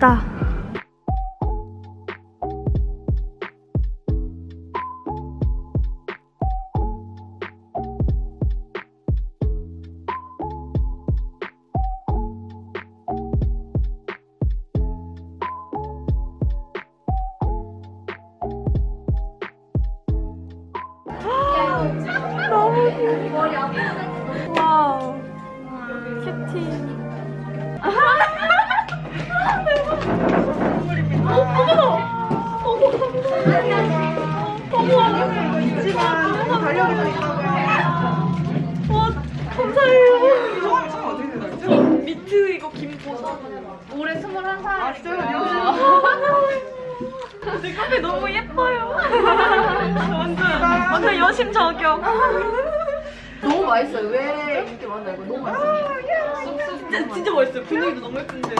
귀엽다. 있지만 달력이 더 있다고요. 와, 감사해요. 처음 어떻게 되나요? 미트 이거 김보사. 올해 21살. 아 진짜요? 내 카페 너무 예뻐요. 완전 여심 저격. 너무 맛있어요. 왜 이렇게 이거 너무 맛있어요. 진짜, 진짜 맛있어요. 분위기도 너무 예쁜데.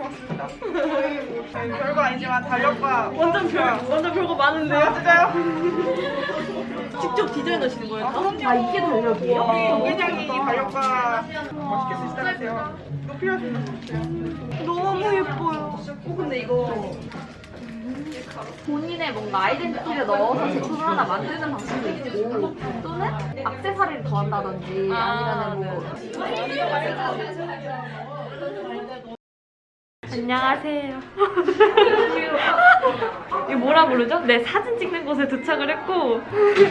고맙습니다. 저희 뭐 별거 아니지만 달력과 완전 별 완전 별거 많은데요. 아 진짜요? 직접 디자인하시는 거예요? 다? 아 이게 달력이에요? 우리 동계장이 달력과 맛있게 쓰시다면서요. 이거 필요하시면 주세요. 너무 예뻐요. 어 근데 이거 본인의 뭔가 아이덴티티를 넣어서 제품을 하나 만드는 방식도 있고 또는 액세서리를 더한다든지 아니면은 뭐 안녕하세요. 이거 뭐라 부르죠? 네, 사진 찍는 곳에 도착을 했고.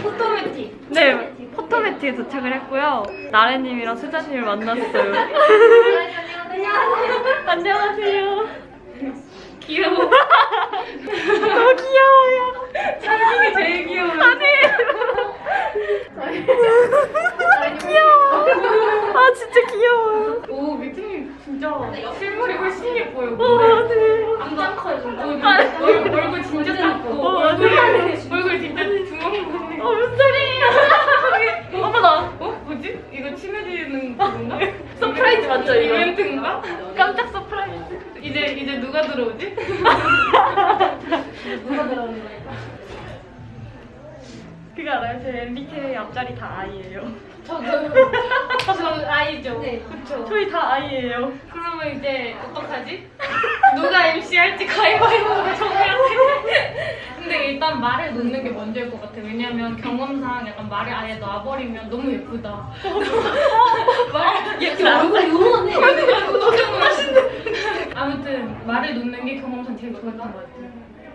포토매틱. 네, 포토매틱에 도착을 했고요. 나래님이랑 수자님을 만났어요. 안녕하세요. 귀여워. 너무 귀여워요. 사진이 제일 귀여워요. 아니. 귀여워. 아, 진짜 귀여워요. 오, 미팅이 진짜 실물이 훨씬 예뻐요. 어, 네. 완전 커요. 얼굴, 얼굴, 얼굴 진짜 작고. 어, 얼굴, 맞아요. 얼굴 진짜 주먹만해. 어, 무슨 소리예요? 어머나. 어? 뭐지? 이거 친해지는 건가? 서프라이즈 맞죠, 이거? 이벤트인가? 깜짝 서프라이즈. 이제, 이제 누가 들어오지? 그거 알아요? 제 MBTI 앞자리 다 I예요. 저도, 저 아이죠. 네, 그쵸. 저희 다 I예요. 그러면 이제 어떡하지? 누가 MC 할지 가위바위보가 정해야 돼. 근데 일단 말을 놓는 게 먼저일 것 같아. 왜냐면 경험상 약간 말을 아예 놔버리면 너무 예쁘다. 말, 얘 얼굴이 응원해. 너무 맛있네. 아무튼 말을 놓는 게 경험상 제일 좋았던 것 같아.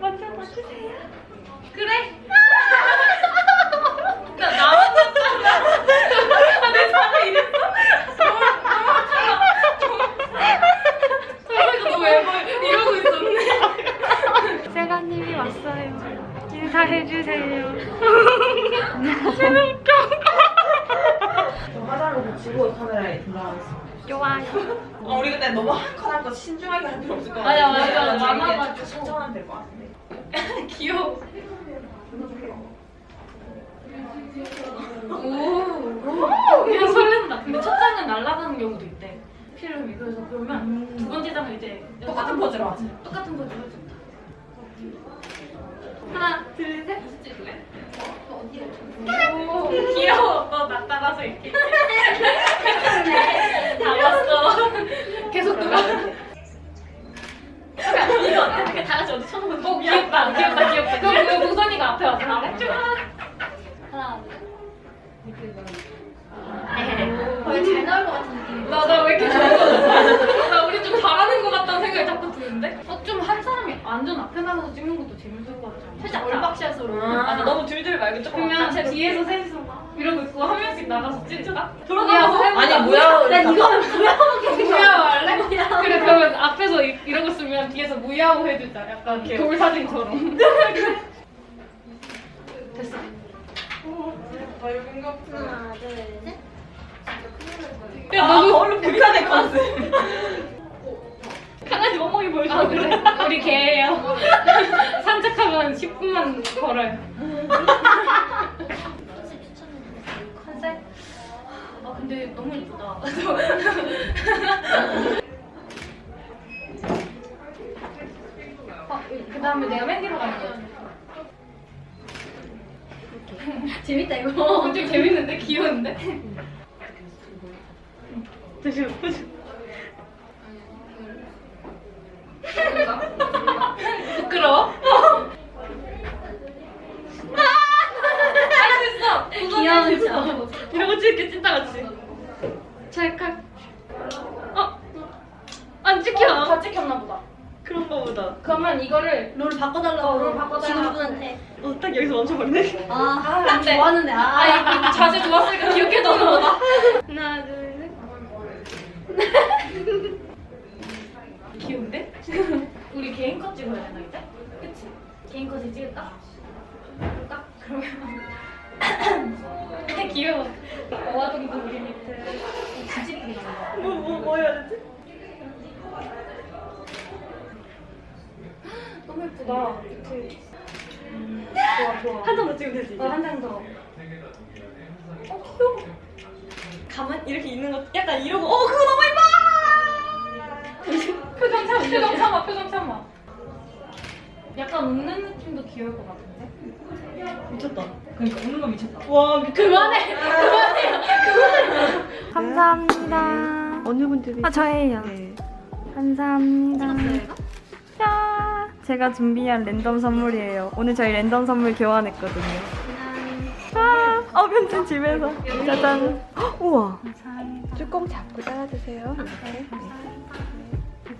맞아, 맞으세요. 그래? 나 나만 잖아 내 사람 이랬어? 너무 너무 너무 애벌 이러고 있었네. 세가님이 왔어요. 인사 해주세요. 화장을 붙이고 카메라에 들어가겠습니다. 좋아요. 어, 우리 근데 너무 한컷한컷 신중하게 할 필요 없을 것 맞아, 같아요. 맞아. 나중에 많아가지고. 신중하면 될 것 같은데. 귀여워. 오, 그냥 설렌다. 근데 첫 장은 날아가는 경우도 있대. 필름이 그래서 그러면 두 번째 장은 이제 똑같은 포즈로 하지. 똑같은 거죠. 좋다. 하나, 둘, 셋. 오, 귀여워. 너나 따라서 이렇게. 다 봤어. 계속 누가. 이거 어때? 이렇게 다 같이 어디 쳐놓은 어, 귀엽다. 귀엽다, 귀엽다. 그럼 그거 우선이가 앞에 와서 하나, 둘, 하나, 거의 잘 나올 것 같은 느낌. 나, 나 왜 이렇게 잘 나와? 나 우리 좀 잘하는 것 같다는 생각이 자꾸 드는데? 어, 좀 한 사람이 완전 앞에 나가서 찍는 것도 재밌을 것 같아. 살짝 얼박샷으로. 아, 너무 둘둘 말고 조금. 그러면 제 뒤에서 셋이서 막 이러고 있고 한 명씩 나가서 찍을까? 돌아가서 해보자. 아니, 뭐야. 나 이거는 뭐야? 무야호 할래? 그래 그러면 앞에서 이, 이러고 있으면 뒤에서 무야호 해주자. 약간 오케이. 돌 사진처럼. 됐어. 나 여긴가? 하나 둘 셋. 야 아, 너도 얼른 북한의 컨셉. 강아지 멍멍이 보여줘. 아, 그래? 우리 개예요. 산책하면 10분만 걸어요. 컨셉? 아 근데 너무 예쁘다. 다음에 내가 맨 뒤로 가는 거야. 재밌다 이거. 어, 좀 재밌는데? 귀여운데? 잠시만, 잠시만. 부끄러워? 아! 할수 있어! 귀여운 척. 이러고 찍을게, 찐따같이. 찰칵. 어? 안 찍혀. 어, 다 찍혔나 보다. 롤 바꿔달라고 롤 바꿔달라고 친구분한테 어, 딱 여기서 멈춰버리네. 아, 안 돼. 좋아하는데 아, 아, 자세 좋았으니까 기억해 넣는 거다. 하나 둘 셋 귀여운데? 우리 개인 컷 찍어야 되나 이제? 그치? 개인 컷이 찍을까? 딱 그러면 귀여워. 오아동도 우리 밑에 지지프리 나는 뭐, 뭐, 뭐 해야 되지? 너무 예쁘다. 좋아, 좋아. 한장더 찍으면 되지. 한장 더. 가만 이렇게 있는 거 약간 이러고 어 그거 너무 예뻐. 표정 참아, 표정 참아, 표정 참아. 약간 웃는 느낌도 귀여울 것 같은데? 미쳤다. 그러니까 웃는 거 미쳤다. 와 미쳤다. 그만해! 그만해요! 감사합니다. 어느 분들이 아 저예요. 네. 감사합니다. 야, 제가 준비한 랜덤 선물이에요. 오늘 저희 랜덤 선물 교환했거든요. 아, 어, 편진 집에서. 짜잔. 헉, 우와. 뚜껑 잡고 따라주세요.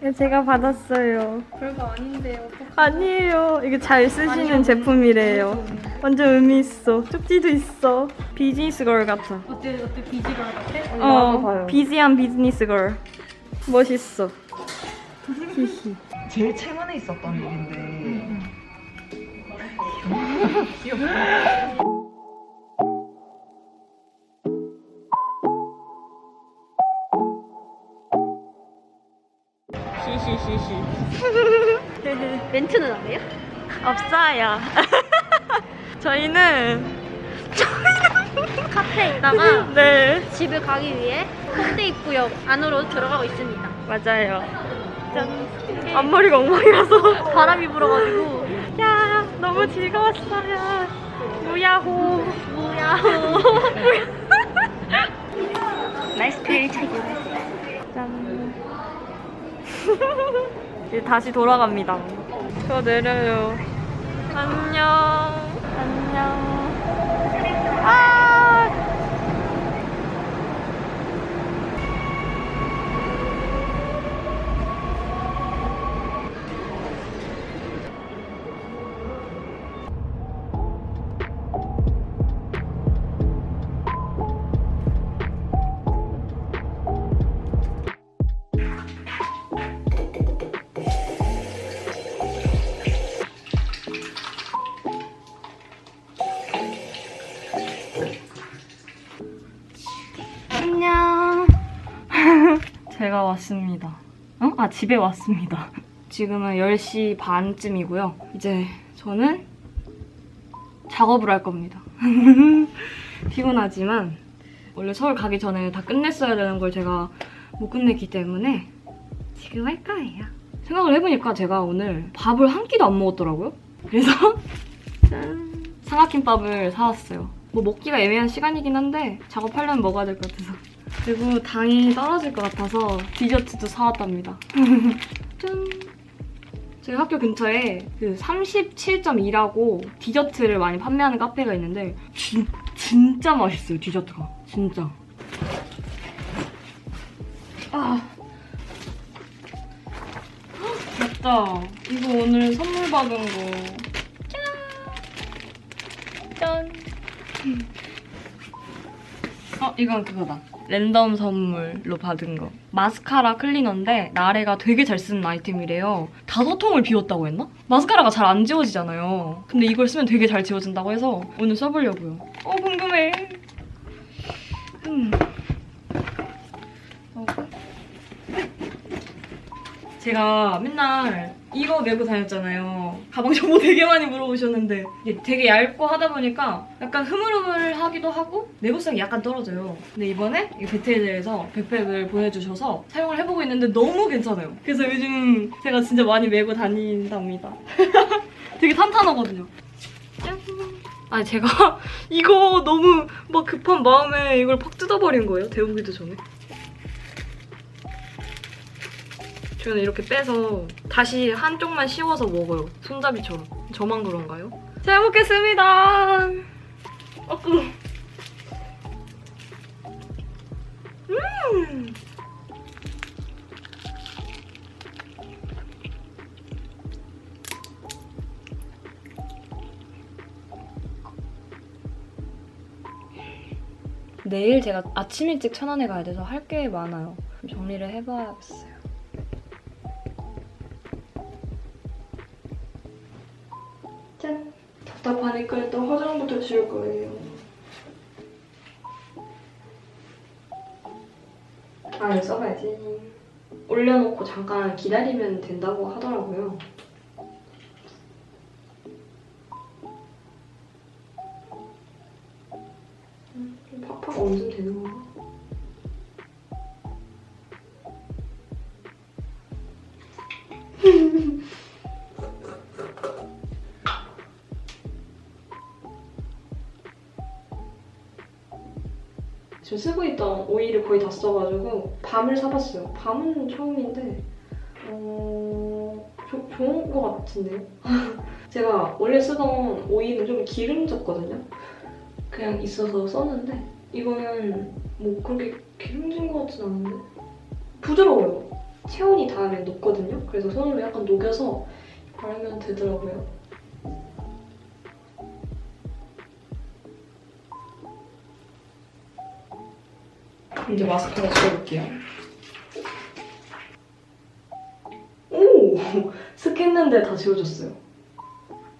이거 제가 받았어요. 별거 아닌데요 아니에요. 이게 잘 쓰시는 제품이래요. 완전 의미 있어. 쪽지도 있어. 비즈니스 걸 같아. 어때, 어때, 비지걸 같아? 어, 봐요. 비지한 비즈니스 걸. 멋있어. 히히. 제일 최근에 있었던 일인데 히히히히. 멘트는 안 해요? 없어요. 저희는 카페에 있다가 네 집을 가기 위해 홍대 입구역 안으로 들어가고 있습니다 맞아요. 짠. 앞머리가 엉망이라서 바람이 불어가지고 야 너무 즐거웠어요. 무야호. 뭐야 라이스페이 차기. 짠. 이제 다시 돌아갑니다. 저 내려요. 안녕. 안녕. 아. 제가 왔습니다. 어? 아, 집에 왔습니다. 지금은 10시 반쯤이고요. 이제 저는 작업을 할 겁니다. 피곤하지만 원래 서울 가기 전에 다 끝냈어야 되는 걸 제가 못 끝냈기 때문에 지금 할 거예요. 생각을 해보니까 제가 오늘 밥을 한 끼도 안 먹었더라고요. 그래서 짠 삼각김밥을 사왔어요. 뭐 먹기가 애매한 시간이긴 한데 작업하려면 먹어야 될 것 같아서 그리고 당이 떨어질 것 같아서 디저트도 사왔답니다. 짠. 저희 학교 근처에 그 37.2라고 디저트를 많이 판매하는 카페가 있는데 진, 진짜 맛있어요 디저트가 진짜. 아 헉, 맞다. 이거 오늘 선물 받은 거. 짠. 어, 이건 그거다. 랜덤 선물로 받은 거. 마스카라 클리너인데 나래가 되게 잘 쓰는 아이템이래요. 다섯 통을 비웠다고 했나? 마스카라가 잘 안 지워지잖아요. 근데 이걸 쓰면 되게 잘 지워진다고 해서 오늘 써보려고요. 어, 궁금해. 음. 어. 제가 맨날 이거 메고 다녔잖아요. 가방 정보 되게 많이 물어보셨는데 이게 되게 얇고 하다 보니까 약간 흐물흐물하기도 하고 내구성이 약간 떨어져요. 근데 이번에 이 베테일에서 백팩을 보내주셔서 사용을 해보고 있는데 너무 괜찮아요. 그래서 요즘 제가 진짜 많이 메고 다닌답니다. 되게 탄탄하거든요. 짠. 아니 제가 이거 너무 막 급한 마음에 이걸 팍 뜯어버린 거예요. 데우기도 전에. 저는 이렇게 빼서 다시 한쪽만 씌워서 먹어요. 손잡이처럼. 저만 그런가요? 잘 먹겠습니다. 어구. 음. 내일 제가 아침 일찍 천안에 가야 돼서 할 게 많아요. 정리를 해봐야겠어요. 답답하니까 일단 화장부터 지울 거예요. 아, 이거 써봐야지. 올려놓고 잠깐 기다리면 된다고 하더라고요. 지금 쓰고 있던 오일을 거의 다 써가지고 밤을 사봤어요. 밤은 처음인데 어... 조- 좋은 것 같은데요? 제가 원래 쓰던 오일은 좀 기름졌거든요. 그냥 있어서 썼는데 이거는 뭐 그렇게 기름진 것 같진 않은데 부드러워요. 체온이 닿으면 녹거든요. 그래서 손으로 약간 녹여서 바르면 되더라고요. 이제 마스카라 지워볼게요. 오! 슥 했는데 다 지워졌어요.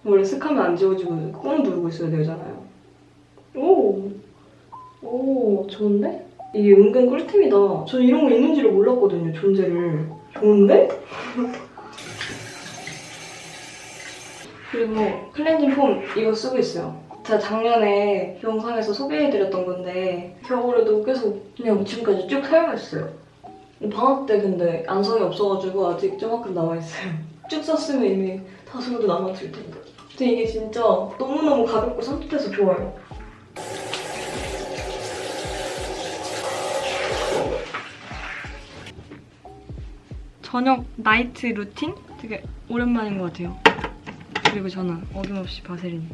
원래 슥하면 안 지워지고 꾹 누르고 있어야 되잖아요. 오! 오, 좋은데? 이게 은근 꿀템이다. 전 이런 거 있는지를 몰랐거든요, 존재를. 좋은데? 그리고 클렌징 폼 이거 쓰고 있어요. 제가 작년에 영상에서 소개해드렸던 건데 겨울에도 계속 그냥 지금까지 쭉 사용했어요. 방학 때 근데 안성이 없어가지고 아직 조금끔 남아있어요. 쭉 썼으면 이미 다수도 남았을 텐데. 근데 이게 진짜 너무너무 가볍고 산뜻해서 좋아요. 저녁 나이트 루틴? 되게 오랜만인 것 같아요. 그리고 저는 어김없이 바세린.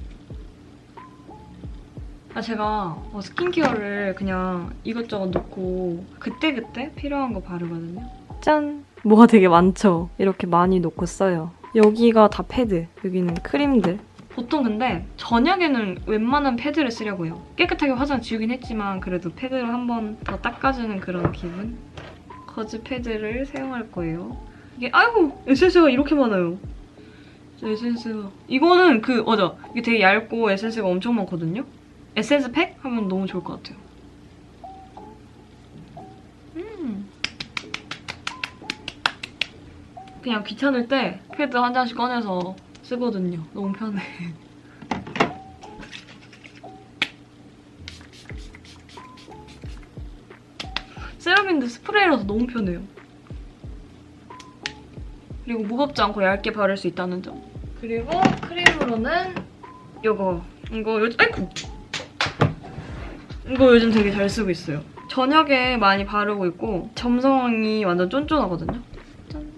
아 제가 어, 스킨케어를 그냥 이것저것 넣고 그때그때 필요한 거 바르거든요. 짠! 뭐가 되게 많죠? 이렇게 많이 놓고 써요. 여기가 다 패드, 여기는 크림들. 보통 근데 저녁에는 웬만한 패드를 쓰려고 해요. 깨끗하게 화장 지우긴 했지만 그래도 패드를 한번 더 닦아주는 그런 기분? 거즈 패드를 사용할 거예요. 이게 아이고 에센스가 이렇게 많아요. 저 에센스가 이거는 그 맞아 이게 되게 얇고 에센스가 엄청 많거든요. 에센스 팩 하면 너무 좋을 것 같아요. 음. 그냥 귀찮을 때 패드 한 장씩 꺼내서 쓰거든요. 너무 편해. 세럼인데 스프레이라서 너무 편해요. 그리고 무겁지 않고 얇게 바를 수 있다는 점. 그리고 크림으로는 이거 이거 요즘 아이쿠 이거 요즘 되게 잘 쓰고 있어요. 저녁에 많이 바르고 있고 점성이 완전 쫀쫀하거든요. 짠.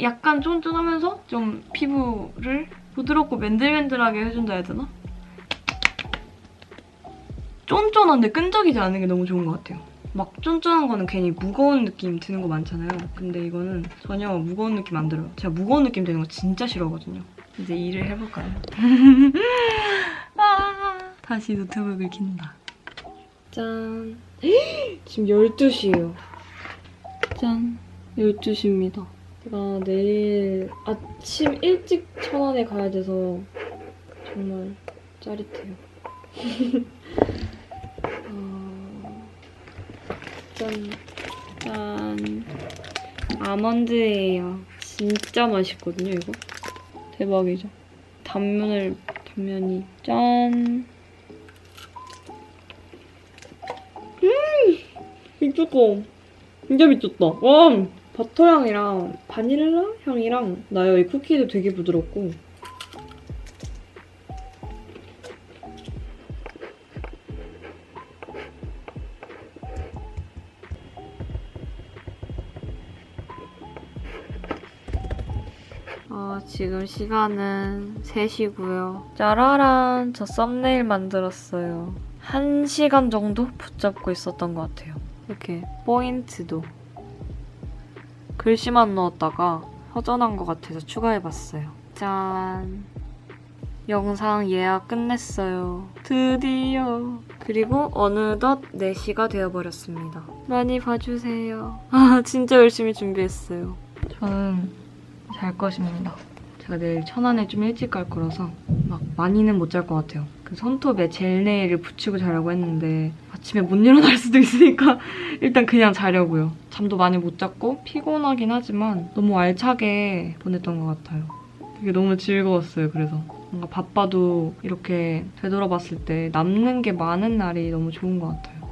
약간 쫀쫀하면서 좀 피부를 부드럽고 맨들맨들하게 해준다 해야 되나? 쫀쫀한데 끈적이지 않은 게 너무 좋은 것 같아요. 막 쫀쫀한 거는 괜히 무거운 느낌 드는 거 많잖아요. 근데 이거는 전혀 무거운 느낌 안 들어요. 제가 무거운 느낌 드는 거 진짜 싫어하거든요. 이제 일을 해볼까요? 아, 다시 노트북을 킨다. 짠. 지금 12시예요. 짠. 12시입니다. 제가 내일 아침 일찍 천안에 가야 돼서 정말 짜릿해요. 어, 짠. 짠. 아몬드예요. 진짜 맛있거든요, 이거. 대박이죠. 단면을, 단면이. 짠. 미쳤어. 진짜 미쳤다. 와! 버터 향이랑 바닐라 향이랑 나요. 이 쿠키도 되게 부드럽고. 어, 지금 시간은 3시고요. 짜라란! 저 썸네일 만들었어요. 1시간 정도 붙잡고 있었던 것 같아요. 이렇게 포인트도 글씨만 넣었다가 허전한 것 같아서 추가해봤어요. 짠! 영상 예약 끝냈어요. 드디어. 그리고 어느덧 4시가 되어버렸습니다. 많이 봐주세요. 아, 진짜 열심히 준비했어요. 저는 잘 것입니다. 제가 내일 천안에 좀 일찍 갈 거라서 막 많이는 못 잘 것 같아요. 그 손톱에 젤 네일을 붙이고 자려고 했는데 아침에 못 일어날 수도 있으니까 일단 그냥 자려고요. 잠도 많이 못 잤고 피곤하긴 하지만 너무 알차게 보냈던 것 같아요. 되게 너무 즐거웠어요. 그래서 뭔가 바빠도 이렇게 되돌아봤을 때 남는 게 많은 날이 너무 좋은 것 같아요.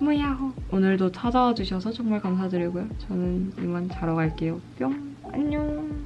뭐야호. 오늘도 찾아와 주셔서 정말 감사드리고요. 저는 이만 자러 갈게요. 뿅. 안녕.